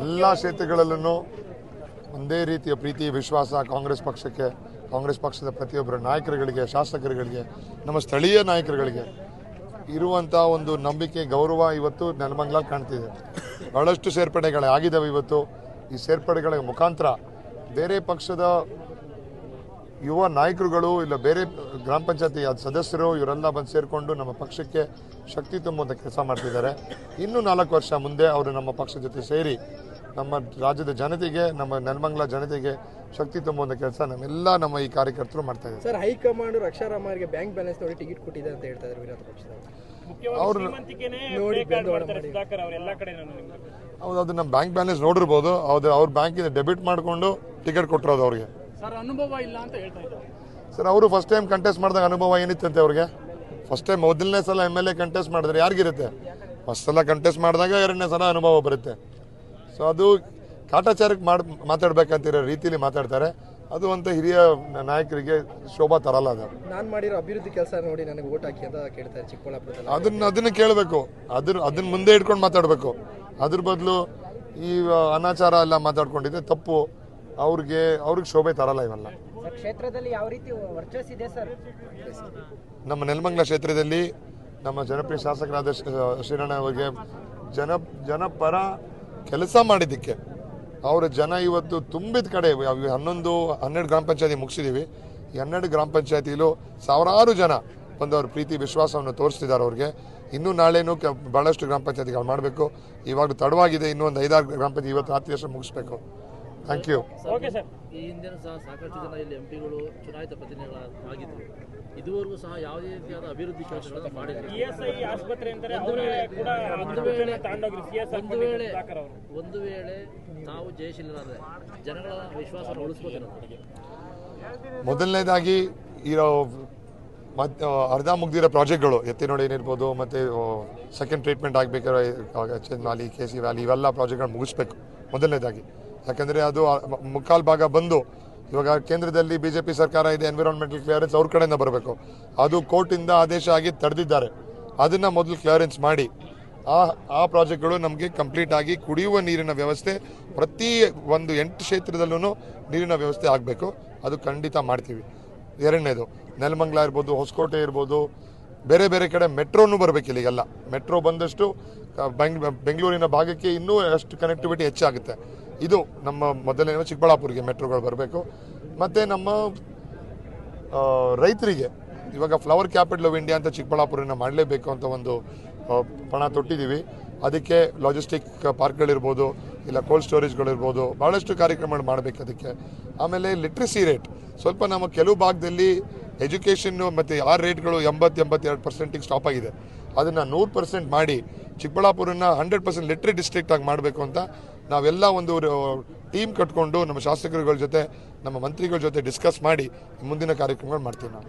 ಎಲ್ಲ ಕ್ಷೇತ್ರಗಳಲ್ಲೂ ಒಂದೇ ರೀತಿಯ ಪ್ರೀತಿ, ವಿಶ್ವಾಸ ಕಾಂಗ್ರೆಸ್ ಪಕ್ಷಕ್ಕೆ, ಕಾಂಗ್ರೆಸ್ ಪಕ್ಷದ ಪ್ರತಿಯೊಬ್ಬರ ನಾಯಕರುಗಳಿಗೆ, ಶಾಸಕರುಗಳಿಗೆ, ನಮ್ಮ ಸ್ಥಳೀಯ ನಾಯಕರುಗಳಿಗೆ ಇರುವಂಥ ಒಂದು ನಂಬಿಕೆ, ಗೌರವ ಇವತ್ತು ನೆಲಮಂಗ್ಲ ಕಾಣ್ತಿದೆ. ಬಹಳಷ್ಟು ಸೇರ್ಪಡೆಗಳೇ ಆಗಿದ್ದಾವೆ ಇವತ್ತು. ಈ ಸೇರ್ಪಡೆಗಳ ಮುಖಾಂತರ ಬೇರೆ ಪಕ್ಷದ ಯುವ ನಾಯಕರುಗಳು ಇಲ್ಲ ಬೇರೆ ಗ್ರಾಮ ಪಂಚಾಯತಿ ಸದಸ್ಯರು ಇವರೆಲ್ಲ ಬಂದು ಸೇರಿಕೊಂಡು ನಮ್ಮ ಪಕ್ಷಕ್ಕೆ ಶಕ್ತಿ ತುಂಬುವಂಥ ಕೆಲಸ ಮಾಡ್ತಿದ್ದಾರೆ. ಇನ್ನು ನಾಲ್ಕು ವರ್ಷ ಮುಂದೆ ಅವರು ನಮ್ಮ ಪಕ್ಷದ ಜೊತೆ ಸೇರಿ ನಮ್ಮ ರಾಜ್ಯದ ಜನತೆಗೆ ನಮ್ಮ ನೆಲಮಂಗಲ ಜನತೆಗೆ ಶಕ್ತಿ ತುಂಬುವಂಥ ಕೆಲಸ ನಮ್ಮೆಲ್ಲ ನಮ್ಮ ಈ ಕಾರ್ಯಕರ್ತರು ಮಾಡ್ತಾ ಇದ್ದಾರೆ. ಸರ್ ಹೈಕಮಾಂಡ್ ರಕ್ಷಾರಾಮರಿಗೆ ಬ್ಯಾಂಕ್ ಬ್ಯಾಲೆನ್ಸ್ ನೋಡಿ ಟಿಕೆಟ್ ಕೊಟ್ಟಿದೆ ಅಂತ ಹೇಳ್ತಾ ಇದ್ದಾರೆ ವಿರೋಧ ಪಕ್ಷದ ಅವ್ರು ನೋಡಿ ಬೆಂದೋಡ ಮಾಡಿ. ಸುಧಾಕರ್ ಅವ್ರ ಎಲ್ಲ ಕಡೆ ನಾನು ಹೌದು ಅದು ನಮ್ಮ ಬ್ಯಾಂಕ್ ಬ್ಯಾಲೆನ್ಸ್ ನೋಡಿರ್ಬೋದು. ಅವ್ರ ಬ್ಯಾಂಕಿಂದ ಡೆಬಿಟ್ ಮಾಡಿಕೊಂಡು ಟಿಕೆಟ್ ಕೊಟ್ಟಿರೋದು ಅವ್ರಿಗೆ. ಸರ್ ಅನುಭವ ಇಲ್ಲ ಅಂತ ಹೇಳ್ತಾ ಇದ್ದಾರೆ. ಸರ್ ಅವರು ಫಸ್ಟ್ ಟೈಮ್ ಕಂಟೆಸ್ಟ್ ಮಾಡಿದಾಗ ಅನುಭವ ಏನಿತ್ತಂತೆ ಅವ್ರಿಗೆ? ಫಸ್ಟ್ ಟೈಮ್ ಮೊದಲನೇ ಸಲ ಎಂ ಎಲ್ ಎ ಕಂಟೆಸ್ಟ್ ಮಾಡಿದ್ರೆ ಯಾರಿಗಿರುತ್ತೆ? ಫಸ್ಟ್ ಸಲ ಕಂಟೆಸ್ಟ್ ಮಾಡಿದಾಗ ಎರಡನೇ ಸಲ ಅನುಭವ ಬರುತ್ತೆ. ಸೊ ಅದು ಕಾಟಾಚಾರಕ್ಕೆ ಮಾಡಿ ಮಾತಾಡ್ಬೇಕಂತಿರೋ ರೀತಿಲಿ ಮಾತಾಡ್ತಾರೆ. ಅದು ಅಂತ ಹಿರಿಯ ನಾಯಕರಿಗೆ ಶೋಭಾ ತರಲ್ಲ ಅದು. ನಾನು ಮಾಡಿರೋ ಅಭಿವೃದ್ಧಿ ಕೆಲಸ ನೋಡಿ ನನಗೆ ಓಟ್ ಹಾಕಿ ಅಂತ ಕೇಳ್ತಾರೆ ಚಿಕ್ಕಬಳ್ಳಾಪುರದಲ್ಲಿ. ಅದನ್ನ ಅದನ್ನ ಕೇಳಬೇಕು. ಅದ್ರ ಅದನ್ನ ಮುಂದೆ ಇಟ್ಕೊಂಡು ಮಾತಾಡಬೇಕು. ಅದ್ರ ಬದಲು ಈ ಅನಾಚಾರ ಎಲ್ಲ ಮಾತಾಡ್ಕೊಂಡಿದ್ರೆ ತಪ್ಪು. ಅವ್ರಿಗೆ ಅವ್ರಿಗೆ ಶೋಭೆ ತರಲ್ಲ ಇವೆಲ್ಲ. ಕ್ಷೇತ್ರದಲ್ಲಿ ಯಾವ ರೀತಿ ವರ್ಚಸ್ ಇದೆ ಸರ್? ನಮ್ಮ ನೆಲಮಂಗಲ ಕ್ಷೇತ್ರದಲ್ಲಿ ನಮ್ಮ ಜನಪ್ರಿಯ ಶಾಸಕರಾದ ಶ್ರೀ- ಶ್ರೀರಣ್ಣ ಅವರಿಗೆ ಜನ ಜನಪರ ಕೆಲಸ ಮಾಡಿದ್ದಕ್ಕೆ ಅವರ ಜನ ಇವತ್ತು ತುಂಬಿದ ಕಡೆ ಹನ್ನೊಂದು ಹನ್ನೆರಡು ಗ್ರಾಮ ಪಂಚಾಯತಿ ಮುಗಿಸಿದ್ದೀವಿ ಈ ಹನ್ನೆರಡು ಗ್ರಾಮ ಪಂಚಾಯತಿಲೂ ಸಾವಿರಾರು ಜನ ಒಂದು ಅವ್ರ ಪ್ರೀತಿ ವಿಶ್ವಾಸವನ್ನು ತೋರಿಸ್ತಿದ್ದಾರೆ ಅವ್ರಿಗೆ. ಇನ್ನೂ ನಾಳೆನೂ ಬಹಳಷ್ಟು ಭಾಳಷ್ಟು ಗ್ರಾಮ ಪಂಚಾಯತಿಗಳು ಮಾಡಬೇಕು. ಇವಾಗ ತಡವಾಗಿದೆ ಇನ್ನೂ ಒಂದು ಐದಾರು ಗ್ರಾಮ ಪಂಚಾಯತಿ ಇವತ್ತು ರಾತ್ರಿ ಅಷ್ಟು ಮುಗಿಸ್ಬೇಕು. ಥ್ಯಾಂಕ್ ಯು ಓಕೆ ಸರ್ ಈ ಹಿಂದಿನ ಸಹ ಸಾಕಷ್ಟು ಜನ ಇಲ್ಲಿ ಎಂಪಿಗಳು ಚುನಾಯಿತ ಪ್ರತಿನಿಧಿಗಳಾಗಿದ್ದರು ಇದುವರೆಗೂ ಸಹ ಯಾವುದೇ ರೀತಿಯಾದ ಅಭಿವೃದ್ಧಿ ಕೆಲಸಗಳನ್ನು ಮಾಡಿಲ್ಲ. ಒಂದು ವೇಳೆ ಒಂದು ವೇಳೆ ತಾವು ಜಯಶೀಲರಾದರೆ ಜನಗಳ ವಿಶ್ವಾಸವನ್ನು ಉಳಿಸ್ಕೋತಾರೆ ಮೊದಲನೇದಾಗಿ ಇರೋ ಮತ್ತು ಅರ್ಧ ಮುಗ್ದಿರೋ ಪ್ರಾಜೆಕ್ಟ್ಗಳು ಎತ್ತಿನೋಡಿ ಏನಿರ್ಬೋದು ಮತ್ತು ಸೆಕೆಂಡ್ ಟ್ರೀಟ್ಮೆಂಟ್ ಆಗಬೇಕಾದ್ರೆ H N valley K C valley ಇವೆಲ್ಲ ಪ್ರಾಜೆಕ್ಟ್ಗಳು ಮುಗಿಸ್ಬೇಕು. ಮೊದಲನೇದಾಗಿ. ಯಾಕಂದರೆ ಅದು ಮುಕ್ಕಾಲು ಭಾಗ ಬಂದು ಇವಾಗ ಕೇಂದ್ರದಲ್ಲಿ ಬಿ ಜೆ ಪಿ ಸರ್ಕಾರ ಇದೆ ಎನ್ವಿರಾನ್ಮೆಂಟಲ್ ಕ್ಲಿಯರೆನ್ಸ್ ಅವ್ರ ಕಡೆಯಿಂದ ಬರಬೇಕು. ಅದು ಕೋರ್ಟಿಂದ ಆದೇಶ ಆಗಿ ತಡೆದಿದ್ದಾರೆ. ಅದನ್ನು ಮೊದಲು ಕ್ಲಿಯರೆನ್ಸ್ ಮಾಡಿ. ಆ ಆ ಪ್ರಾಜೆಕ್ಟ್ಗಳು ನಮಗೆ ಕಂಪ್ಲೀಟ್ ಆಗಿ ಕುಡಿಯುವ ನೀರಿನ ವ್ಯವಸ್ಥೆ, ಪ್ರತಿ ಒಂದು ಎಂಟು ಕ್ಷೇತ್ರದಲ್ಲೂ ನೀರಿನ ವ್ಯವಸ್ಥೆ ಆಗಬೇಕು. ಅದು ಖಂಡಿತ ಮಾಡ್ತೀವಿ. ಎರಡನೇದು, ನೆಲಮಂಗ್ಲ ಇರ್ಬೋದು, ಹೊಸಕೋಟೆ ಇರ್ಬೋದು, ಬೇರೆ ಬೇರೆ ಕಡೆ ಮೆಟ್ರೋನು ಬರಬೇಕು ಇಲ್ಲಿಗೆಲ್ಲ ಮೆಟ್ರೋ ಬಂದಷ್ಟು ಬೆಂಗ್, ಬೆಂಗಳೂರಿನ ಭಾಗಕ್ಕೆ ಇನ್ನೂ ಅಷ್ಟು ಕನೆಕ್ಟಿವಿಟಿ ಹೆಚ್ಚಾಗುತ್ತೆ. ಇದು ನಮ್ಮ ಮೊದಲನೇ ಚಿಕ್ಕಬಳ್ಳಾಪುರಿಗೆ ಮೆಟ್ರೋಗಳು ಬರಬೇಕು. ಮತ್ತು ನಮ್ಮ ರೈತರಿಗೆ ಇವಾಗ ಫ್ಲವರ್ ಕ್ಯಾಪಿಟಲ್ ಆಫ್ ಇಂಡಿಯಾ ಅಂತ ಚಿಕ್ಕಬಳ್ಳಾಪುರನ ಮಾಡಲೇಬೇಕು ಅಂತ ಒಂದು ಪಣ ತೊಟ್ಟಿದ್ದೀವಿ. ಅದಕ್ಕೆ ಲಾಜಿಸ್ಟಿಕ್ ಪಾರ್ಕ್ಗಳಿರ್ಬೋದು ಇಲ್ಲ ಕೋಲ್ಡ್ ಸ್ಟೋರೇಜ್ಗಳಿರ್ಬೋದು ಭಾಳಷ್ಟು ಕಾರ್ಯಕ್ರಮಗಳು ಮಾಡಬೇಕು ಅದಕ್ಕೆ. ಆಮೇಲೆ ಲಿಟ್ರಸಿ ರೇಟ್ ಸ್ವಲ್ಪ ನಮ್ಮ ಕೆಲವು ಭಾಗದಲ್ಲಿ ಎಜುಕೇಷನ್ನು ಮತ್ತು ಆ ರೇಟ್ಗಳು ಎಂಬತ್ತು, ಎಂಬತ್ತೆರಡು ಪರ್ಸೆಂಟಿಗೆ ಸ್ಟಾಪ್ ಆಗಿದೆ. ಅದನ್ನು ನೂರು ಪರ್ಸೆಂಟ್ ಮಾಡಿ ಚಿಕ್ಕಬಳ್ಳಾಪುರನ ಹಂಡ್ರೆಡ್ ಪರ್ಸೆಂಟ್ ಲಿಟ್ರಿ ಡಿಸ್ಟ್ರಿಕ್ಟಾಗಿ ಮಾಡಬೇಕು ಅಂತ ನಾವೆಲ್ಲ ಒಂದು ಟೀಮ್ ಕಟ್ಕೊಂಡು ನಮ್ಮ ಶಾಸಕರುಗಳ ಜೊತೆ, ನಮ್ಮ ಮಂತ್ರಿಗಳ ಜೊತೆ ಡಿಸ್ಕಸ್ ಮಾಡಿ ಮುಂದಿನ ಕಾರ್ಯಕ್ರಮಗಳು ಮಾಡ್ತೀವಿ ನಾವು.